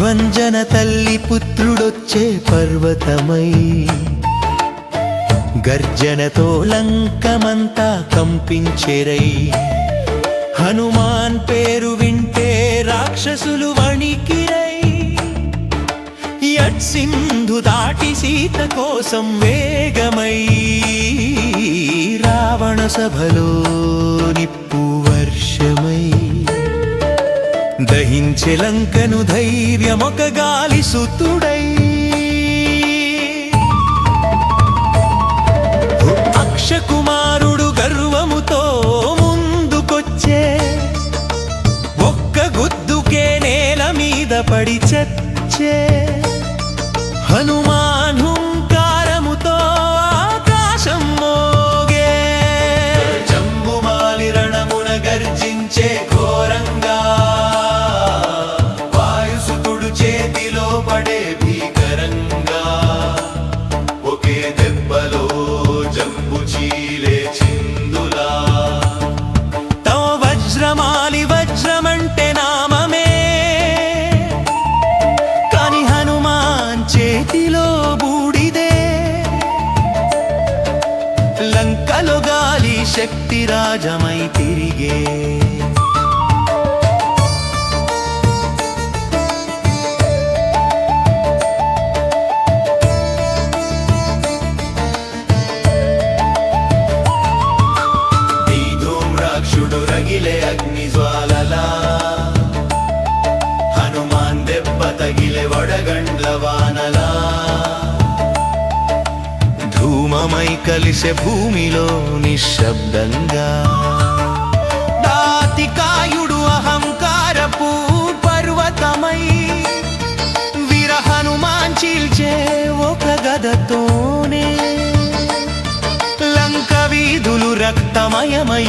వంజన తల్లి పుత్రుడొచ్చే పర్వతమై. గర్జనతో లంకమంతా కంపించెరై. హనుమాన్ పేరు వింటే రాక్షసులు వణికిరై. యట్ సింధు దాటి సీత కోసం వేగమై. రావణ సభలో నిప్పు దహించె లంకను ధైర్యమొక గాలి సుతుడై. అక్షకుమారుడు జంబు చీలే చిందులా. తమ వజ్రమాలి వజ్రమంటే నామమే. కాని హనుమాన్ చేతిలో బూడిదే. లంకలో గాలి శక్తి రాజమై తిరిగే. ధూమమై కలిసే భూమిలో నిశ్శబ్దంగా. దాతికాయుడు అహంకారపు పర్వతమై విరహను మాంచిల్చే ఒక గదతోనే. లంక వీధులు రక్తమయమై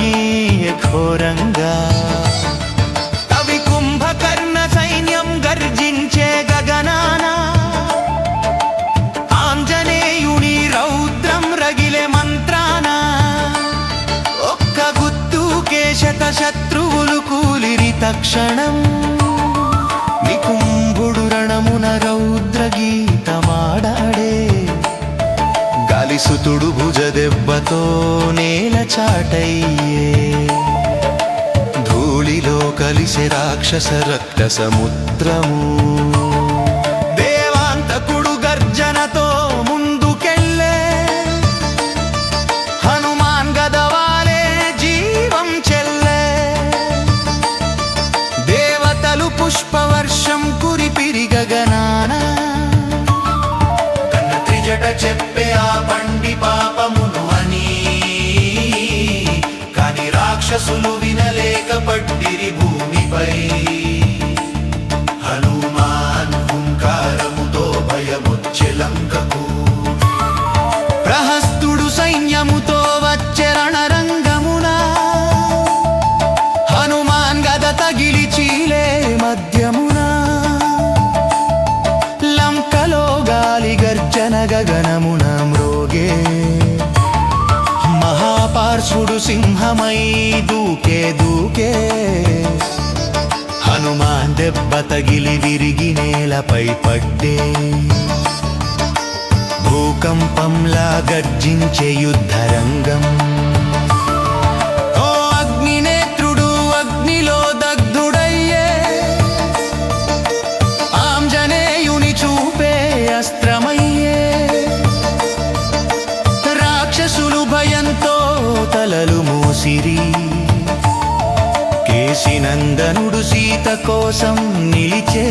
ఘోరంగా. కవి కుంభకర్ణ సైన్యం గర్జించే గగనానా క్షణం. నికుంభుడు రణమున రౌద్ర గీతమాడాడే గాలిసుతుడు భుజ దెబ్బతో నేల చాటయ్యే. ధూళిలో కలిసే రాక్షస రక్త సముద్రము. రాక్షసులు వినలేక పట్టిరి భూమిపై. సింహమై దూకే దూకే హనుమాన్ దెబ్బ తగిలి విరిగి నేలపై పడ్డే. భూకంపంలా గర్జించే యుద్ధరంగం. నందనుడు సీత కోసం నిలిచే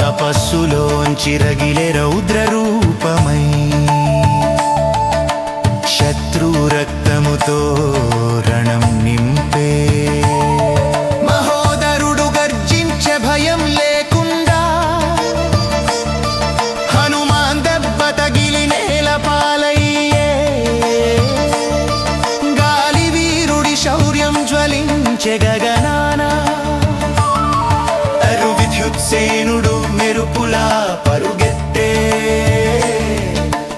తపస్సులోంచి రగిలే రౌద్ర రూపమై శత్రు రక్తముతో జ్వలించే గగనాన. అరు విద్యుత్సేనుడు మెరుపులా పరుగెత్తే.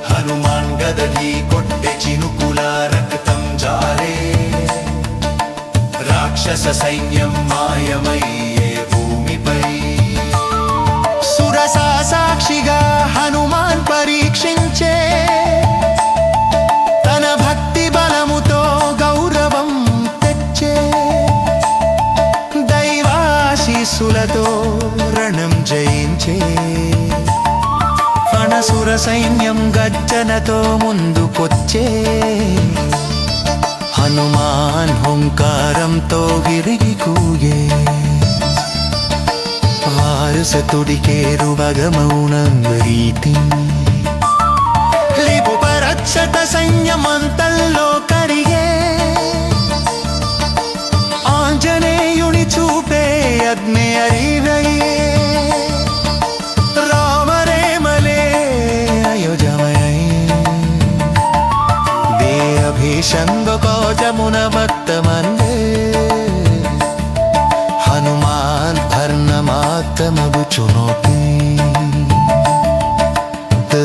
హనుమాన్ గదలి కొట్టె చినుకుల రక్తం జారే. రాక్షస సైన్యం మాయమయ్య క్రూర సైన్యం గర్జనతో ముందుకొచ్చే. హనుమాన్ హుంకారంతో విరిగి కూయే వారసతుడికేరువగమౌనంగరీతి మౌనం రీతి లిపు పరక్షత సైన్యమంతల్లో కరిగే. అభిషంగ కోజమున భక్తమందే హనుమాన్ ధర్మమాత్తమగుచునోపి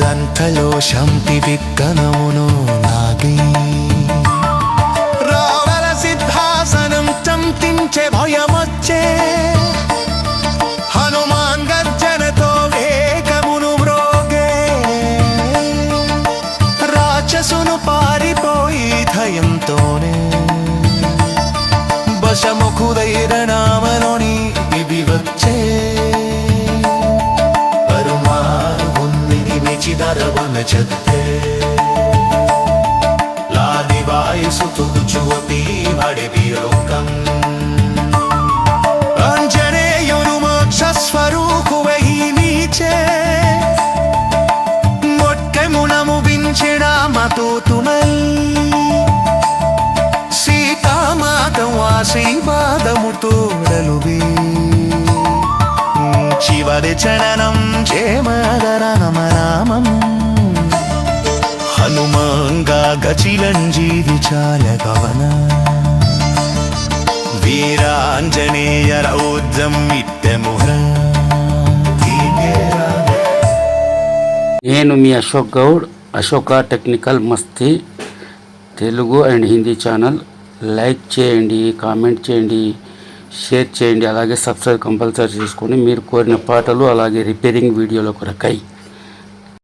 లంకలో శంపి విక్కనమును లాదివాయుసు తుచువపి మడివి లోకం అంజనేయును మోక్ష స్వరూపువై నీచే. మొట్టెమునము వించిన మతోతునల్ సీతామాతం ఆశీర్వాదముతో రలువే చివరి చరణం గచిలంజీవి చాల వీరాంజనేయ రౌద్రం ఇట్టముహ నేను మీ Ashok Goud Ashoka technical Masti Telugu and Hindi channel. Like చేయండి కామెంట్ చేయండి షేర్ చేయండి అలాగే సబ్స్క్రైబ్ కంపల్సరీ చేసుకొని మీరు కోరిన పాటలు అలాగే రిపేరింగ్ వీడియోల కొరకై